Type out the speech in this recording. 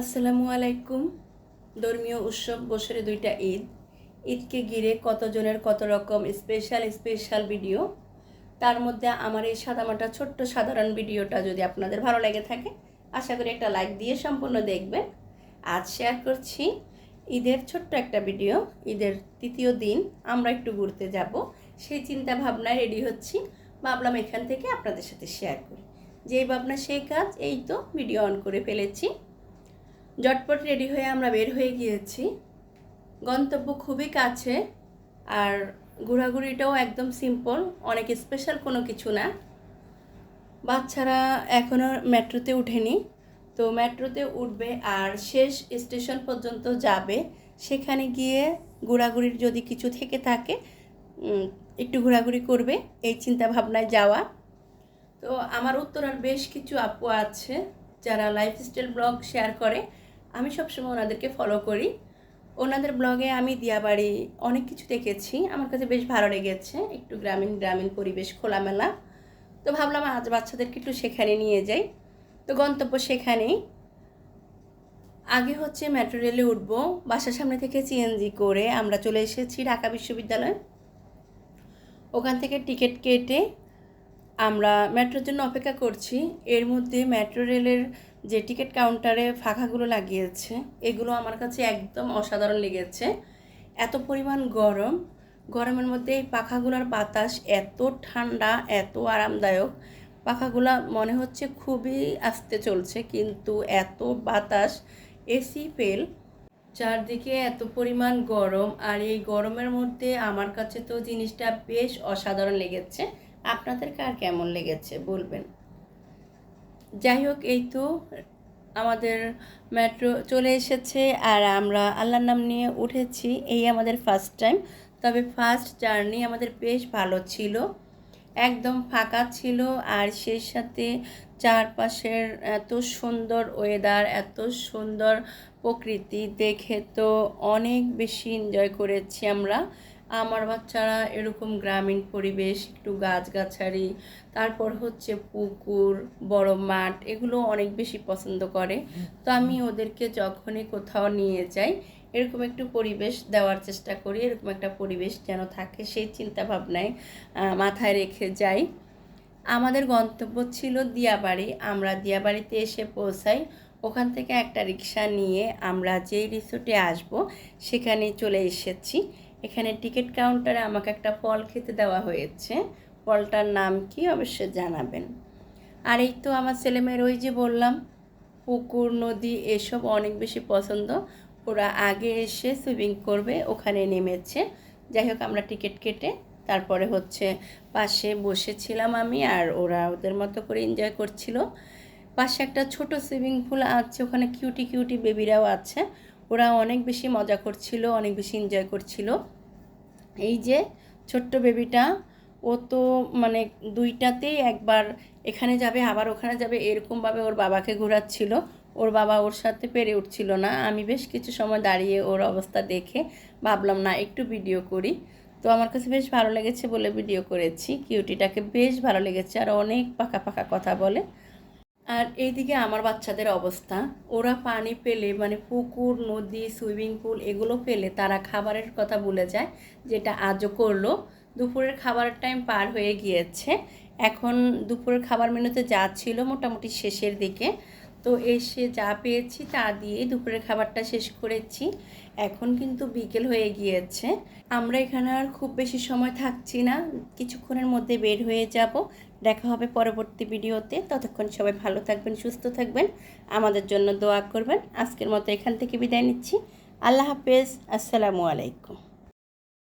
আসসালামু আলাইকুম। ধর্মীয় উৎসব বছরে দুইটা ঈদ। ঈদকে ঘিরে কতজনের কত রকম স্পেশাল স্পেশাল ভিডিও তার মধ্যে আমার এই সাদামাটা ছোট্ট সাধারণ ভিডিওটা যদি আপনাদের ভালো লেগে থাকে, আশা করি একটা লাইক দিয়ে সম্পূর্ণ দেখবেন। আজ শেয়ার করছি ঈদের ছোট্ট একটা ভিডিও ঈদের তৃতীয় দিন, আমরা একটু ঘুরতে যাব। সেই চিন্তা ভাবনায় রেডি হচ্ছি। ভাবলাম এখান থেকে আপনাদের সাথে শেয়ার করি। যেই ভাবনা, সেই কাজ, এই তো ভিডিও অন করে ফেলেছি। জটপট রেডি হয়ে আমরা বের হয়ে গিয়েছি। গন্তব্য খুবই কাছে, আর ঘোরাঘুরিটাও একদম সিম্পল অনেক স্পেশাল কোনো কিছু না। বাচ্চারা এখনও মেট্রোতে উঠেনি, তো মেট্রোতে উঠবে আর শেষ স্টেশন পর্যন্ত যাবে। সেখানে গিয়ে ঘোরাঘুরির যদি কিছু থেকে থাকে একটু ঘোরাঘুরি করবে, এই চিন্তা ভাবনায় যাওয়া। তো আমার উত্তরার বেশ কিছু আপু আছে, যারা লাইফস্টাইল ব্লগ শেয়ার করে। আমি সবসময় ওনাদেরকে ফলো করি। ওনাদের ব্লগে আমি দিয়াবাড়ি অনেক কিছু দেখেছি। আমার কাছে বেশ ভালো লেগেছে। একটু গ্রামীণ গ্রামীণ পরিবেশ খোলামেলা। তো ভাবলাম আজ বাচ্চাদেরকে একটু সেখানে নিয়ে যাই। তো গন্তব্য সেখানেই। আগে হচ্ছে মেট্রো রেলে উঠবো। বাসার সামনে থেকে সিএনজি করে আমরা চলে এসেছি ঢাকা বিশ্ববিদ্যালয়। ওখান থেকে টিকিট কেটে আমরা মেট্রোর জন্য অপেক্ষা করছি। এর মধ্যে মেট্রো রেলের যে টিকিট কাউন্টারে ফাঁকাগুলো লাগিয়েছে, এগুলো আমার কাছে একদম অসাধারণ লেগেছে। এত পরিমাণ গরম, গরমের মধ্যে এই পাখাগুলোর বাতাস এত ঠান্ডা, এত আরামদায়ক। পাখাগুলো মনে হচ্ছে খুবই আস্তে চলছে, কিন্তু এত বাতাস, এসি ফেল। চারদিকে এত পরিমাণ গরম, আর এই গরমের মধ্যে আমার কাছে তো জিনিসটা বেশ অসাধারণ লেগেছে। আপনাদের কার কেমন লেগেছে বলবেন? যাই হোক, এই তো আমাদের মেট্রো চলে এসেছে আর আমরা আল্লাহর নাম নিয়ে উঠেছি। এই আমাদের ফার্স্ট টাইম তবে ফার্স্ট জার্নি আমাদের বেশ ভালো ছিল। একদম ফাঁকা ছিল আর সেই সাথে চারপাশের এত সুন্দর ওয়েদার এত সুন্দর প্রকৃতি দেখে তো অনেক বেশি এনজয় করেছি আমরা। আমার বাচ্চারা এরকম গ্রামীণ পরিবেশ, একটু গাছগাছালি, তারপর হচ্ছে পুকুর, বড় মাঠ, এগুলো অনেক বেশি পছন্দ করে। তো আমি ওদেরকে যখনই কোথাও নিয়ে যাই, এরকম একটু পরিবেশ দেওয়ার চেষ্টা করি, এরকম একটা পরিবেশ যেন থাকে, সেই চিন্তা ভাবনায় মাথায় রেখে যাই। আমাদের গন্তব্য ছিল দিয়াবাড়ি। আমরা দিয়াবাড়িতে এসে পৌঁছাই। ওখান থেকে একটা রিক্সা নিয়ে আমরা যেই রিসোর্টে আসব সেখানে চলে এসেছি। এখানে টিকিট কাউন্টারে আমাকে একটা ফল খেতে দেওয়া হয়েছে। ফলটার নাম কি অবশ্যই জানাবেন। আর এই তো আমার ছেলেমেয়ের ওই যে বললাম, পুকুর, নদী এসব অনেক বেশি পছন্দ। ওরা আগে এসে সুইমিং করবে, ওখানে নেমেছে। যাই হোক, আমরা টিকিট কেটে তারপরে হচ্ছে পাশে বসেছিলাম আমি আর ওরা ওদের মতো করে এনজয় করছিল। পাশে একটা ছোট সুইমিং পুল আছে, ওখানে কিউটি কিউটি বেবিরাও আছে। ওরা অনেক বেশি মজা করছিল, অনেক বেশি এনজয় করছিল। এই যে ছোট্ট বেবিটা ও তো মানে দুইটাতেই একবার এখানে যাবে, আবার ওখানে যাবে, এরকমভাবে ওর বাবাকে ঘোরাচ্ছিল। ওর বাবা ওর সাথে পেরে উঠছিল না। আমি বেশ কিছু সময় দাঁড়িয়ে ওর অবস্থা দেখে ভাবলাম, না, একটু ভিডিও করি। তো আমার কাছে বেশ ভালো লেগেছে বলে ভিডিও করেছি। কিউটিটাকে বেশ ভালো লেগেছে, আর অনেক পাকা পাকা কথা বলে। আর এইদিকে আমার বাচ্চাদের অবস্থা। ওরা পানি পেলে মানে পুকুর, নদী, সুইমিং পুল এগুলো পেলে তারা খাবারের কথা বলে যায়, যেটা আজও করল। দুপুরের খাবারের টাইম পার হয়ে গিয়েছে। এখন দুপুরের খাবার মেনুতে যা ছিল মোটামুটি শেষের দিকে। তো এসে যা পেয়েছি তা দিয়ে দুপুরের খাবারটা শেষ করেছি। এখন কিন্তু বিকেল হয়ে গিয়েছে। আমরা এখানে আর খুব বেশি সময় থাকছি না। কিছুক্ষণের মধ্যে বের হয়ে যাব। দেখা হবে পরবর্তী ভিডিওতে। ততক্ষণ সবাই ভালো থাকবেন, সুস্থ থাকবেন। আমাদের জন্য দোয়া করবেন। আজকের মতো এখান থেকে বিদায় নিচ্ছি। আল্লাহ হাফেজ। আসসালামু আলাইকুম।